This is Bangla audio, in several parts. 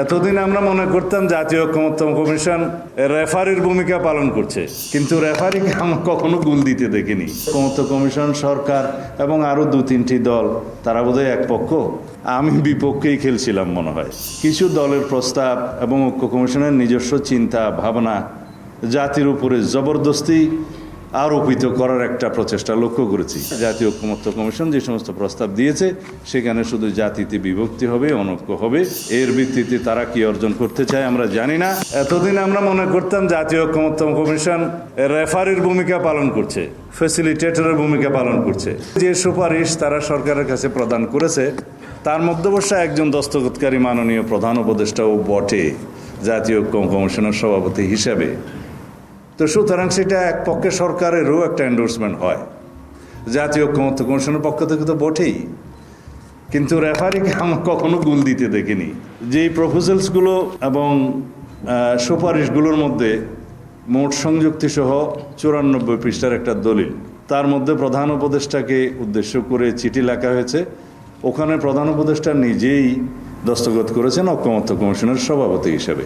এতদিন আমরা মনে করতাম জাতীয় ঐক্যমত্য কমিশন রেফারির ভূমিকা পালন করছে। কিন্তু রেফারিকে আমরা কখনো গুল দিতে দেখিনি। ঐক্যমত্য কমিশন, সরকার এবং আরও দু তিনটি দল, তারা বোধহয় এক পক্ষ। আমি বিপক্ষেই খেলছিলাম মনে হয়। কিছু দলের প্রস্তাব এবং ঐক্য কমিশনের নিজস্ব চিন্তা, ভাবনা, জাতির উপরে জবরদস্তি আরোপিত করার একটা প্রচেষ্টা লক্ষ্য করেছি। জাতীয় ঐক্যমত্য কমিশন যে সমস্ত প্রস্তাব দিয়েছে, সেখানে শুধু জাতিতে বিভক্তি হবে, অনৈক্য হবে। এর ভিত্তিতে তারা কি অর্জন করতে চায় আমরা জানি না। এতদিন আমরা মনে করতাম জাতীয় ঐক্যমত্য কমিশন রেফারির ভূমিকা পালন করছে ফেসিলিটেটরের ভূমিকা পালন করছে। যে সুপারিশ তারা সরকারের কাছে প্রদান করেছে, তার মধ্যে অবশ্য একজন দস্তখতকারী মাননীয় প্রধান উপদেষ্টাও বটে জাতীয় ঐক্য কমিশনের সভাপতি হিসেবে। তো সুতরাং সেটা এক পক্ষে সরকারেরও একটা এন্ডোর্সমেন্ট হয়। জাতীয় ঐক্যমত্য কমিশনের পক্ষ থেকে তো বটেই। কিন্তু রেফারিকে আমরা কখনো গুল দিতে দেখিনি। যেই প্রপোজালসগুলো এবং সুপারিশগুলোর মধ্যে মোট সংযুক্তি সহ চুরানব্বই পৃষ্ঠার একটা দলিল, তার মধ্যে প্রধান উপদেষ্টাকে উদ্দেশ্য করে চিঠি লেখা হয়েছে। ওখানে প্রধান উপদেষ্টা নিজেই দস্তখত করেছেন ঐক্যমত্য কমিশনের সভাপতি হিসেবে।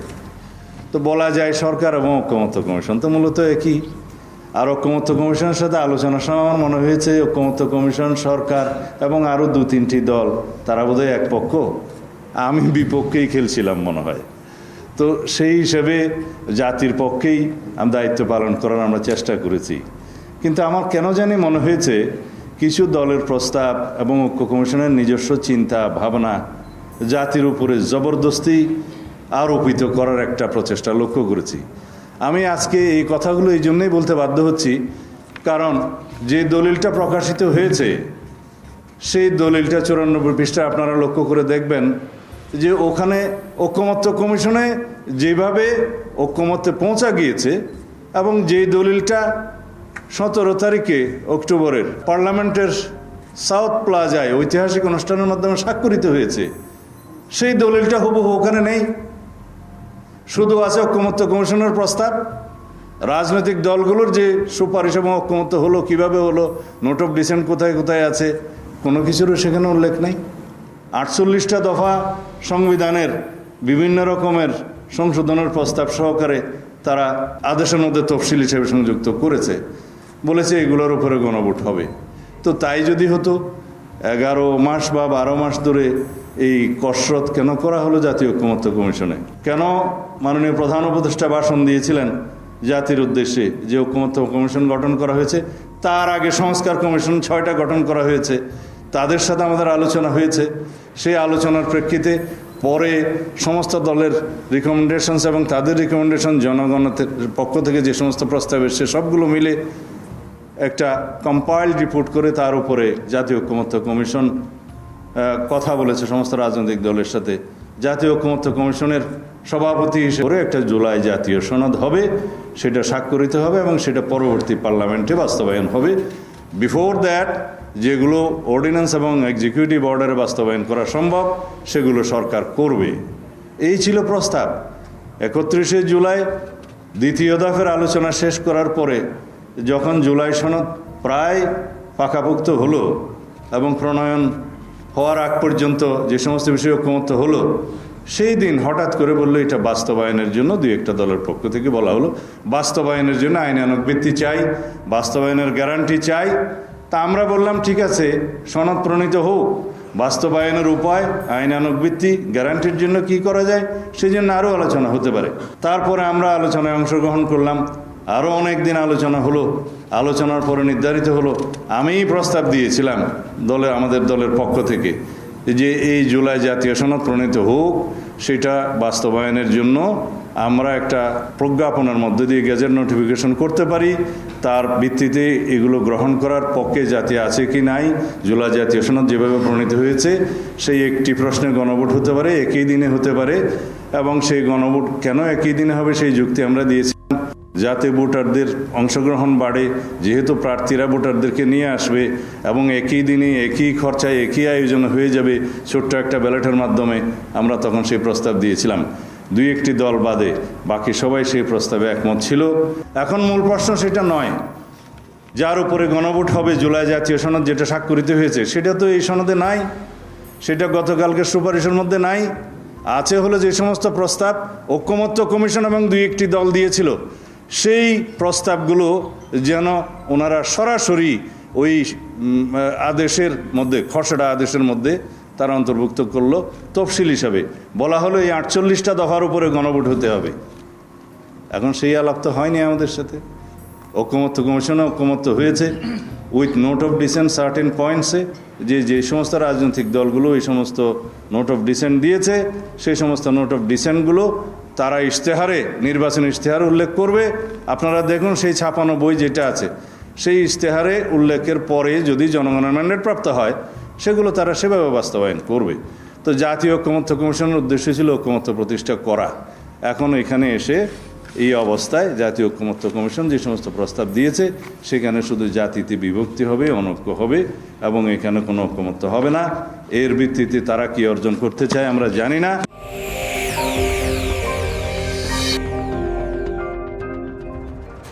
তো বলা যায় সরকার এবং ঐক্যমত্য কমিশন। তো মূলত একই। আর ঐক্যমত্য কমিশনের সাথে আলোচনার সময় আমার মনে হয়েছে, ঐক্যমত্য কমিশন, সরকার এবং আরও দু তিনটি দল, তারা বোধহয় এক পক্ষ। আমি বিপক্ষেই খেলছিলাম মনে হয়। তো সেই হিসেবে জাতির পক্ষেই আমি দায়িত্ব পালন করার আমরা চেষ্টা করেছি। কিন্তু আমার কেন জানি মনে হয়েছে, কিছু দলের প্রস্তাব এবং ঐক্য কমিশনের নিজস্ব চিন্তা, ভাবনা জাতির উপরে জবরদস্তি আরোপিত করার একটা প্রচেষ্টা লক্ষ্য করেছি। আমি আজকে এই কথাগুলো এই জন্যই বলতে বাধ্য হচ্ছি, কারণ যে দলিলটা প্রকাশিত হয়েছে, সেই দলিলটা চুরানব্বই পৃষ্ঠা আপনারা লক্ষ্য করে দেখবেন যে ওখানে ঐক্যমত্য কমিশনে যেভাবে ঐক্যমত্যে পৌঁছা গিয়েছে এবং যেই দলিলটা সতেরো তারিখে অক্টোবরের পার্লামেন্টের সাউথ প্লাজায় ঐতিহাসিক অনুষ্ঠানের মাধ্যমে স্বাক্ষরিত হয়েছে, সেই দলিলটা হুবহু ওখানে নেই। শুধু আছে ঐক্যমত্য কমিশনের প্রস্তাব। রাজনৈতিক দলগুলোর যে সুপারিশ এবং ঐক্যমত্য হলো, কীভাবে হলো, নোট অফ ডিসেন্ট কোথায় কোথায় আছে, কোনো কিছুরও সেখানে উল্লেখ নেই। আটচল্লিশটা দফা সংবিধানের বিভিন্ন রকমের সংশোধনের প্রস্তাব সহকারে তারা আদেশের মধ্যে তফসিল হিসেবে সংযুক্ত করেছে। বলেছে এগুলোর উপরে গণভোট হবে। তো তাই যদি হতো, এগারো মাস বা বারো মাস ধরে এই কসরত কেন করা হলো জাতীয় ঐক্যমত্য কমিশনে? কেন মাননীয় প্রধান উপদেষ্টা ভাষণ দিয়েছিলেন জাতির উদ্দেশ্যে যে ঐক্যমত্য কমিশন গঠন করা হয়েছে? তার আগে সংস্কার কমিশন ছয়টা গঠন করা হয়েছে। তাদের সাথে আমাদের আলোচনা হয়েছে। সেই আলোচনার প্রেক্ষিতে পরে সমস্ত দলের রিকমেন্ডেশনস এবং তাদের রিকমেন্ডেশন জনগণের পক্ষ থেকে যে সমস্ত প্রস্তাব এসছে, সবগুলো মিলে একটা কম্পাইল্ড রিপোর্ট করে তার উপরে জাতীয় ঐক্যমত্য কমিশন কথা বলেছে সমস্ত রাজনৈতিক দলের সাথে। জাতীয় ঐক্যমত্য কমিশনের সভাপতি হিসেবে একটা জুলাই জাতীয় সনদ হবে, সেটা স্বাক্ষরিত হবে এবং সেটা পরবর্তী পার্লামেন্টে বাস্তবায়ন হবে। বিফোর দ্যাট যেগুলো অর্ডিন্যান্স এবং এক্সিকিউটিভ অর্ডারে বাস্তবায়ন করা সম্ভব, সেগুলো সরকার করবে। এই ছিল প্রস্তাব। একত্রিশে জুলাই দ্বিতীয় দফের আলোচনা শেষ করার পরে যখন জুলাই সনদ প্রায় পাকাপোক্ত হলো এবং প্রণয়ন হওয়ার আগ পর্যন্ত যে সমস্ত বিষয়ে ঐক্যমত্য হলো, সেই দিন হঠাৎ করে বলল, এটা বাস্তবায়নের জন্য দুই একটা দলের পক্ষ থেকে বলা হলো, বাস্তবায়নের জন্য আইনানুগ ভিত্তি চাই, বাস্তবায়নের গ্যারান্টি চাই। তা আমরা বললাম, ঠিক আছে, সনদ প্রণীত হোক, বাস্তবায়নের উপায় আইনানুগ ভিত্তি গ্যারান্টির জন্য কি করা যায় সেই জন্য আরও আলোচনা হতে পারে। তারপরে আমরা আলোচনায় অংশগ্রহণ করলাম আরও অনেক দিন আলোচনা হলো আলোচনার পরে নির্ধারিত হলো, আমিই প্রস্তাব দিয়েছিলাম দলের আমাদের দলের পক্ষ থেকে যে এই জুলাই জাতীয় সনদ প্রণীত হোক, সেটা বাস্তবায়নের জন্য আমরা একটা প্রজ্ঞাপনের মধ্যে দিয়ে গেজেট নোটিফিকেশন করতে পারি। তার ভিত্তিতে এগুলো গ্রহণ করার পক্ষে জাতি আছে কি নাই, জুলাই জাতীয় সনদ যেভাবে প্রণীত হয়েছে, সেই একটি প্রশ্নের গণভোট হতে পারে, একই দিনে হতে পারে, এবং সেই গণভোট কেন একই দিনে হবে সেই যুক্তি আমরা দিয়েছি। যাতে ভোটারদের অংশগ্রহণ বাড়ে, যেহেতু প্রার্থীরা ভোটারদেরকে নিয়ে আসবে এবং একই দিনে একই খরচায় একই আয়োজন হয়ে যাবে ছোট্ট একটা ব্যালটের মাধ্যমে, আমরা তখন সেই প্রস্তাব দিয়েছিলাম। দুই একটি দল বাদে, বাকি সবাই সেই প্রস্তাবে একমত ছিল। এখন মূল প্রশ্ন সেটা নয়, যার উপরে গণভোট হবে জুলাই জাতীয় সনদ যেটা স্বাক্ষরিত হয়েছে, সেটা তো এই সনদে নাই, সেটা গতকালকে সুপারিশের মধ্যে নাই, আছে হলো যে সমস্ত প্রস্তাব ঐক্যমত্য কমিশন এবং দুই একটি দল দিয়েছিল। সেই প্রস্তাবগুলো যেন ওনারা সরাসরি ওই আদেশের মধ্যে, খসড়া আদেশের মধ্যে তারা অন্তর্ভুক্ত করল তফসিল হিসাবে। বলা হলো এই আটচল্লিশটা দফার উপরে গণভোট হতে হবে। এখন সেই আলাপ তো হয়নি আমাদের সাথে। ঐক্যমত্য কমিশনে ঐক্যমত্য হয়েছে। With note of dissent certain পয়েন্টসে যে যে সমস্ত রাজনৈতিক দলগুলো এই সমস্ত নোট অফ ডিসেন্ট দিয়েছে, সেই সমস্ত নোট অফ ডিসেন্টগুলো তারা ইশতেহারে, নির্বাচন ইশতেহার উল্লেখ করবে। আপনারা দেখুন সেই ছাপানো বই যেটা আছে, সেই ইশতেহারে উল্লেখের পরে যদি জনগণের ম্যান্ডেট প্রাপ্ত হয়, সেগুলো তারা সেভাবে বাস্তবায়ন করবে। তো জাতীয় ঐক্যমত্য কমিশনের উদ্দেশ্য ছিল ঐক্যমত্য প্রতিষ্ঠা করা। এখন এখানে এসে এই অবস্থায় জাতীয় ঐক্যমত্য কমিশন যে সমস্ত প্রস্তাব দিয়েছে, সেখানে শুধু জাতিতে বিভক্তি হবে, অনৈক্য হবে, এবং এখানে কোনো ঐক্যমত্য হবে না। এর ভিত্তিতে তারা কি অর্জন করতে চায় আমরা জানি না।